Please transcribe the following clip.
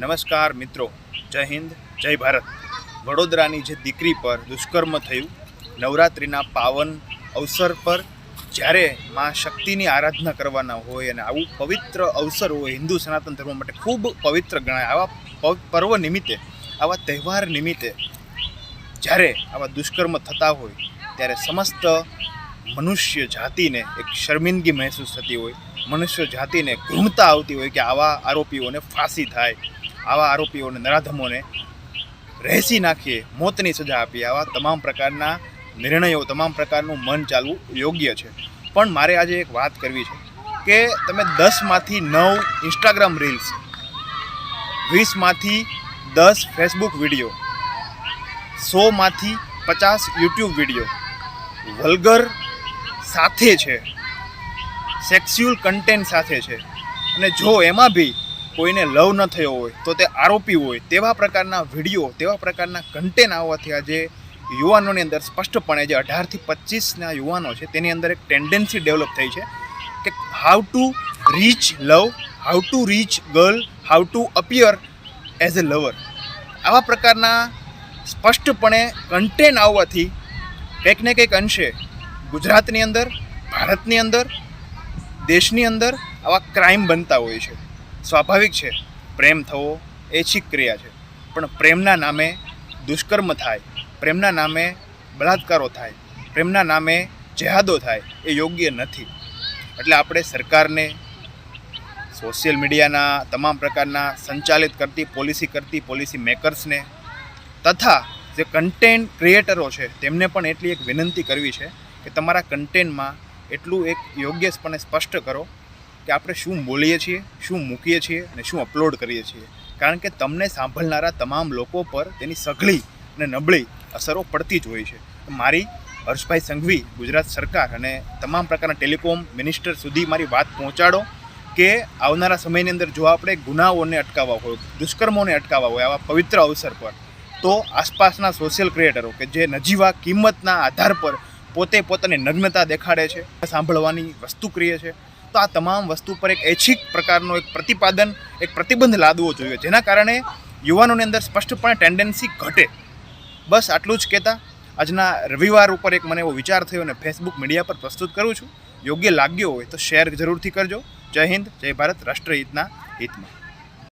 નમસ્કાર મિત્રો, જય હિન્દ, જય ભારત. વડોદરાની જે દીકરી પર દુષ્કર્મ થયું, નવરાત્રિના પાવન અવસર પર જ્યારે માં શક્તિની આરાધના કરવાના હોય અને આવું પવિત્ર અવસર હોય, હિન્દુ સનાતન ધર્મ માટે ખૂબ પવિત્ર ગણાય. આવા પર્વ નિમિત્તે, આવા તહેવાર નિમિત્તે જ્યારે આવા દુષ્કર્મ થતા હોય, ત્યારે સમસ્ત મનુષ્ય જાતિને એક શર્મિંદગી મહેસૂસ થતી હોય. મનુષ્ય જાતિને ઘૂમતા આવતી હોય કે આવા આરોપીઓને ફાંસી થાય. આવા આરોપીઓને, નરાધમોને રહેસી નાખીએ, મોતની સજા આપીએ, આવા તમામ પ્રકારના નિર્ણયો, તમામ પ્રકારનું મન ચાલવું યોગ્ય છે. પણ મારે આજે એક વાત કરવી છે કે તમે દસમાંથી નવ ઇન્સ્ટાગ્રામ રીલ્સ વીસમાંથી દસ ફેસબુક વીડિયો સોમાંથી પચાસ યુટ્યુબ વીડિયો વલ્ગર સાથે છે સેક્સ્યુઅલ કન્ટેન્ટ સાથે છે. અને જો એમાં બી કોઈને લવ ન થયો હોય, તો તે આરોપી હોય. તેવા પ્રકારના વીડિયો, તેવા પ્રકારના કન્ટેન્ટ આવવાથી આજે યુવાનોની અંદર સ્પષ્ટપણે જે અઢારથી પચીસના યુવાનો છે, તેની અંદર એક ટેન્ડન્સી ડેવલપ થઈ છે કે how to reach love how to reach girl how to appear as a lover આવા પ્રકારના સ્પષ્ટપણે કન્ટેન્ટ આવવાથી કંઈક ને કંઈક અંશે ગુજરાતની અંદર, ભારતની અંદર, દેશની અંદર આવા ક્રાઇમ બનતા હોય છે. સ્વાભાવિક છે. પ્રેમ થવો એચિક ક્રિયા છે. પણ પ્રેમના નામે દુષ્કર્મ થાય, પ્રેમના નામે બળાત્કારો થાય, પ્રેમના નામે જેહાદો થાય એ યોગ્ય નથી. એટલે આપણે સરકારને સોશિયલ મીડિયાના તમામ પ્રકારના સંચાલિત કરતી, પોલિસી કરતી, પોલિસી મેકર્સને તથા જે કન્ટેન્ટ ક્રિએટરો છે, તેમને પણ એટલી એક વિનંતી કરવી છે કે તમારા કન્ટેન્ટમાં એટલું એક યોગ્યપણે સ્પષ્ટ કરો કે આપણે શું બોલીએ છીએ, શું મૂકીએ છીએ અને શું અપલોડ કરીએ છીએ. કારણ કે તમને સાંભળનારા તમામ લોકો પર તેની સઘળી અને નબળી અસરો પડતી જ હોય છે. મારી હર્ષભાઈ સંઘવી, ગુજરાત સરકાર અને તમામ પ્રકારના ટેલિકોમ મિનિસ્ટર સુધી મારી વાત પહોંચાડો કે આવનારા સમયની અંદર જો આપણે ગુનાઓને અટકાવવા હોય, દુષ્કર્મોને અટકાવવા હોય, આવા પવિત્ર અવસર પર, તો આસપાસના સોશિયલ ક્રિએટરો કે જે નજીવા કિંમતના આધાર પર પોતે પોતાની નગ્નતા દેખાડે છે, સાંભળવાની વસ્તુ ક્રિય છે તો આ તમામ વસ્તુ પર એક ઐચ્છિક પ્રકારનો એક પ્રતિપાદન, એક પ્રતિબંધ લાદવો જોઈએ. જેના કારણે યુવાનોની અંદર સ્પષ્ટપણે ટેન્ડન્સી ઘટે. બસ આટલું જ કહેતા. આજના રવિવાર ઉપર એક મને એવો વિચાર થયો અને ફેસબુક મીડિયા પર પ્રસ્તુત કરું છું. યોગ્ય લાગ્યો હોય તો શેર જરૂરથી કરજો. જય હિન્દ, જય ભારત, રાષ્ટ્રહિતના હિતમાં.